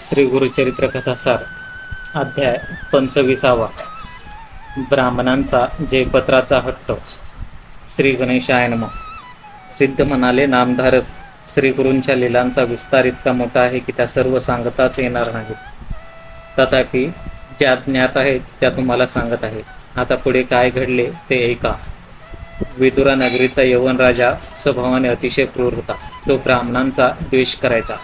श्री गुरुचरित्र कथासार अध्याय पंचवीसावा. ब्राह्मणांचा जयपत्राचा हट्ट. श्री गणेशाय नम. सिद्ध म्हणाले नामधारक श्री गुरूंच्या लिलांचा विस्तार इतका मोठा आहे की त्या सर्व सांगताच येणार नाहीत. तथापि ज्या ज्ञात आहेत त्या तुम्हाला सांगत आहे आता पुढे काय घडले ते ऐका. विदुरा नगरीचा यवन राजा स्वभावाने अतिशय क्रूर होता. तो ब्राह्मणांचा द्वेष करायचा.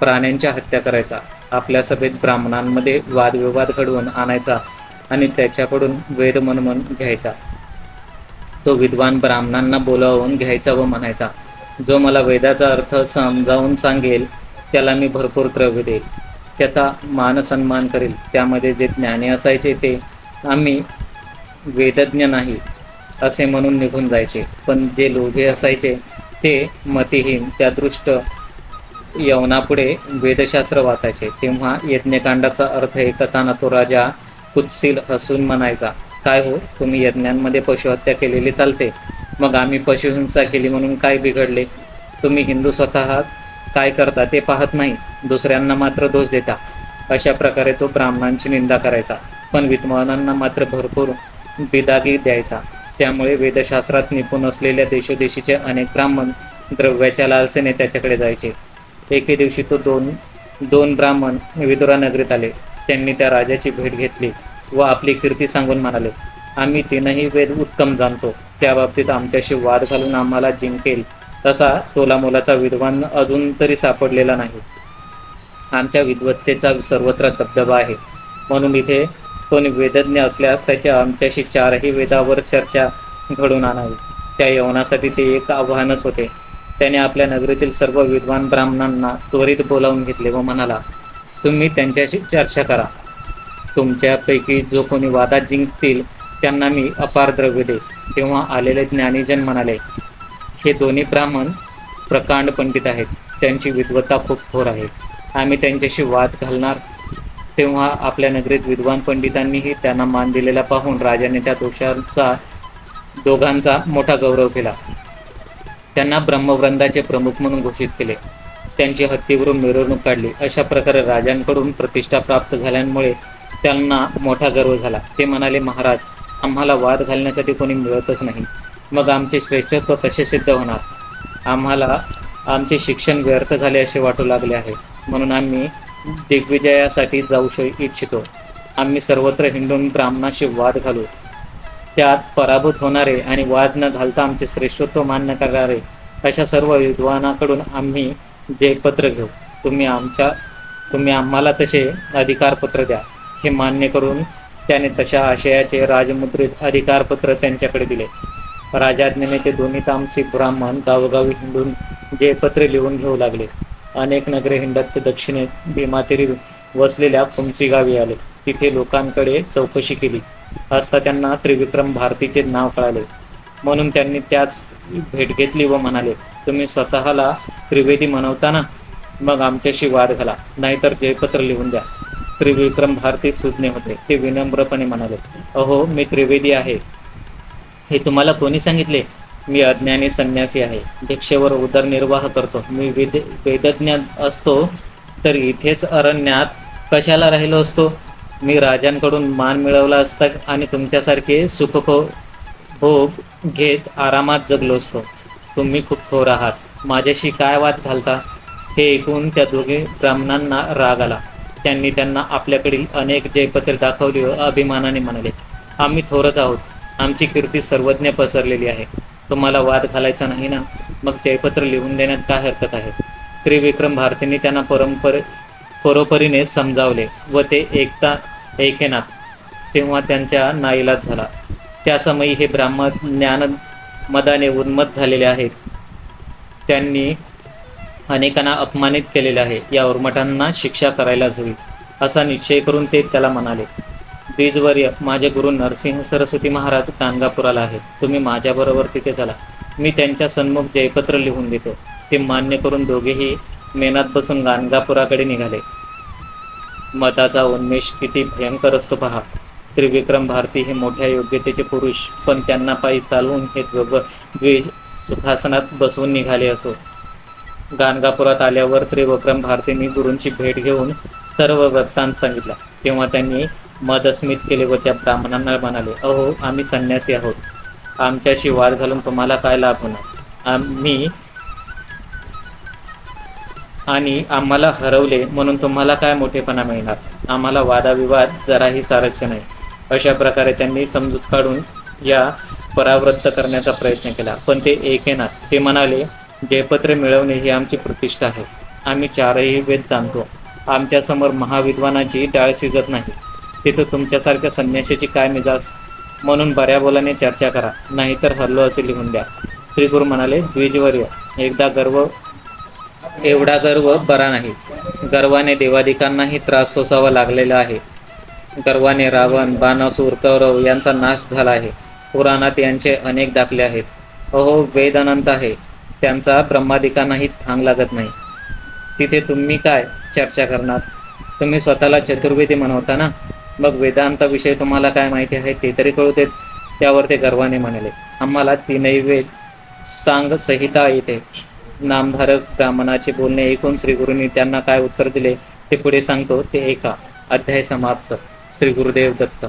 प्राण्यांच्या हत्या करायचा आपल्या सभेत ब्राह्मणांमध्ये वादविवाद घडवून आणायचा आणि त्याच्याकडून वेद मनमन घ्यायचा. तो विद्वान ब्राह्मणांना बोलावून घ्यायचा व म्हणायचा जो मला वेदाचा अर्थ समजावून सांगेल त्याला मी भरपूर द्रव्य देईल. त्याचा मान सन्मान करेल. त्यामध्ये जे ज्ञानी असायचे ते आम्ही वेदज्ञ नाही असे म्हणून निघून जायचे. पण जे लोभे असायचे ते मतिहीन त्या दृष्ट यवनापुढे वेदशास्त्र वाचायचे. तेव्हा यज्ञकांडाचा अर्थ ऐकताना तो राजा कुत्सिल हसून म्हणायचा काय हो तुम्ही यज्ञांमध्ये पशुहत्या केलेली चालते? मग आम्ही पशुहिंसा केली म्हणून काय बिघडले? तुम्ही हिंदू स्वतः काय करता ते पाहत नाही दुसऱ्यांना मात्र दोष देता. अशा प्रकारे तो ब्राह्मणांची निंदा करायचा पण विद्वानांना मात्र भरपूर बिदागी द्यायचा. त्यामुळे वेदशास्त्रात निपुण असलेल्या देशोदेशीचे अनेक ब्राह्मण द्रव्याच्या लालसेने त्याच्याकडे जायचे. एके दिवशी तो दोन दोन ब्राह्मण विदुरा नगरीत आले. त्यांनी त्या राजाची भेट घेतली व आपली कीर्ती सांगून म्हणाले आम्ही तीनही वेद उत्तम जाणतो. त्या बाबतीत आमच्याशी वाद घालून आम्हाला जिंकेल तसा तोला मोलाचा विद्वान अजून तरी सापडलेला नाही. आमच्या विद्वत्तेचा सर्वत्र दबदबा आहे. म्हणून इथे कोणी वेदज्ञ असल्यास त्याच्या आमच्याशी चारही वेदावर चर्चा घडून आणावी. त्या यवनासाठी ते एक आव्हानच होते. त्याने आपल्या नगरीतील सर्व विद्वान ब्राह्मणांना त्वरित बोलावून घेतले व म्हणाला तुम्ही त्यांच्याशी चर्चा करा. तुमच्यापैकी जो कोणी वादात जिंकतील त्यांना मी अपार द्रव्य दे तेव्हा आलेले ज्ञानीजन म्हणाले हे दोन्ही ब्राह्मण प्रकांड पंडित आहेत. त्यांची विद्वत्ता खूप थोर आहे. आम्ही त्यांच्याशी वाद घालणार. तेव्हा आपल्या नगरीत विद्वान पंडितांनीही त्यांना मान दिलेला पाहून राजाने त्या दोषांचा दोघांचा मोठा गौरव केला. त्यांना ब्रह्मवृंदाचे प्रमुख म्हणून घोषित केले. त्यांची हत्तीवरून मिरवणूक काढली. अशा प्रकारे राजांकडून प्रतिष्ठा प्राप्त झाल्यामुळे त्यांना मोठा गर्व झाला. ते म्हणाले महाराज आम्हाला वाद घालण्यासाठी कोणी मिळतच नाही. मग आमचे श्रेष्ठत्व कसे सिद्ध होणार? आम्हाला आमचे शिक्षण व्यर्थ झाले असे वाटू लागले आहे. म्हणून आम्ही दिग्विजयासाठी जाऊ श इच्छितो. आम्ही सर्वत्र हिंडून ब्राह्मणाशी वाद घालू. त्यात पराभूत होणारे आणि वाद न घालता आमचे श्रेष्ठत्व मान्य करणारे अशा सर्व विद्वानाकडून आम्ही जे पत्र घेऊ तुम्ही आमच्या तुम्ही आम्हाला तसे अधिकारपत्र द्या हे मान्य करून त्याने तशा आशयाचे राजमुद्रित अधिकारपत्र त्यांच्याकडे दिले. राजाज्ञेने ते दोन्ही तामसिक ब्राह्मण गावोगावी हिंडून जे पत्र लिहून घेऊ लागले. अनेक नगरे हिंडत ते दक्षिणेत भीमातिरी वसलेल्या पुंसी गावी आले. तिथे लोकांकडे चौकशी केली. असता त्यांना त्रिविक्रम भारतीचे नाव कळाले. म्हणून त्यांनी त्याच भेट घेतली व म्हणाले तुम्ही स्वतःला त्रिवेदी म्हणवता ना मग आमच्याशी वाद घाला नाहीतर जयपत्र लिहून द्या. त्रिविक्रम भारती सुज्ञ होते. ते विनम्रपणे म्हणाले अहो मी त्रिवेदी आहे. हे तुम्हाला कोणी सांगितले? मी अज्ञानी संन्यासी आहे. भिक्षेवर उदरनिर्वाह करतो. मी वेद वेदज्ञ असतो तर इथेच अरण्यात कशाला राहिलो असतो? मी राजांकडून मान मिळवला असता आणि तुमच्यासारखे सुखभो भोग घेत आरामात जगलो असतो. तुम्ही खूप थोर आहात. माझ्याशी काय वाद घालता? हे ऐकून त्या दोघे ब्राह्मणांना राग आला. त्यांनी त्यांना आपल्याकडील अनेक जयपत्रे दाखवली व अभिमानाने म्हणाले आम्ही थोरच आहोत. आमची कीर्ती सर्वज्ञ पसरलेली आहे. तुम्हाला वाद घालायचा नाही ना? मग जयपत्र लिहून देण्यात काय हरकत आहे? त्रिविक्रम भारतीने त्यांना परंपरे परोपरीने समजावले व ते एकता ऐकेनात तेव्हा त्यांच्या नाईलाज झाला. त्या समयी हे ब्राह्मण ज्ञान मदाने उन्मत झालेले आहेत. त्यांनी अनेकांना अपमानित केलेले आहे. या उर्मटांना शिक्षा करायलाच हवी असा निश्चय करून ते त्याला म्हणाले द्विजवर्य माझे गुरु नरसिंह सरस्वती महाराज कानगापुराला आहेत. तुम्ही माझ्याबरोबर तिथे चला. मी त्यांच्या सन्मुख जयपत्र लिहून देतो. ते मान्य करून दोघेही मेनात बसून गाणगापुराकडे निघाले. मताचा उन्मेष किती भयंकर असतो पहा. त्रिविक्रम भारती हे मोठ्या योग्यतेचे पुरुष पण त्यांना पायी चालवून हे दोघं द्विज सुखासनात बसवून निघाले असो. गाणगापुरात आल्यावर त्रिविक्रम भारतींनी गुरूंची भेट घेऊन सर्व वृत्तांत सांगितला. तेव्हा त्यांनी मदस्मित केले व त्या ब्राह्मणांना म्हणाले अहो आम्ही संन्यासी आहोत. आमच्याशी वाद घालून तुम्हाला काय लाभ होणार? आम्ही आणि आम्हाला हरवले म्हणून तुम्हाला काय मोठेपणा मिळणार? आम्हाला वादाविवाद जराही सारस्य नाही. अशा प्रकारे त्यांनी समजूत काढून या परावृत्त करण्याचा प्रयत्न केला. पण ते एकेनात ते म्हणाले जयपत्र मिळवणे ही आमची प्रतिष्ठा आहे. आम्ही चारही वेद जाणतो. आमच्यासमोर महाविद्वानाची डाळ शिजत नाही. तिथं तुमच्यासारख्या संन्याशाची काय मिजाज? म्हणून बऱ्या बोलाने चर्चा करा. नाहीतर हल्लो असे लिहून द्या. श्री गुरु म्हणाले द्विजवर्य. एकदा गर्व एवढा गर्व बरा नाही. गर्वाने देवादिकांनाही त्रास सोसावा लागलेला आहे. गर्वाने रावण बाणासूर कौरव यांचा नाश झाला आहे. पुराणात यांचे अनेक दाखले आहेत. अहो वेद अनंत आहे. त्यांचा ब्रह्मादिकांनाही थांग लागत नाही. तिथे तुम्ही काय चर्चा करणार? तुम्ही स्वतःला चतुर्वेदी म्हणवता ना? मग वेदांताविषयी तुम्हाला काय माहिती आहे ते तरी कळू देत. त्यावर ते गर्वाने म्हणाले आम्हाला तीनही वेद सांग संहिता येते. नामधारक ब्राह्मणाचे बोलणे ऐकून श्रीगुरूंनी त्यांना काय उत्तर दिले ते पुढे सांगतो ते ऐका अध्याय समाप्त. श्री गुरुदेव दत्त.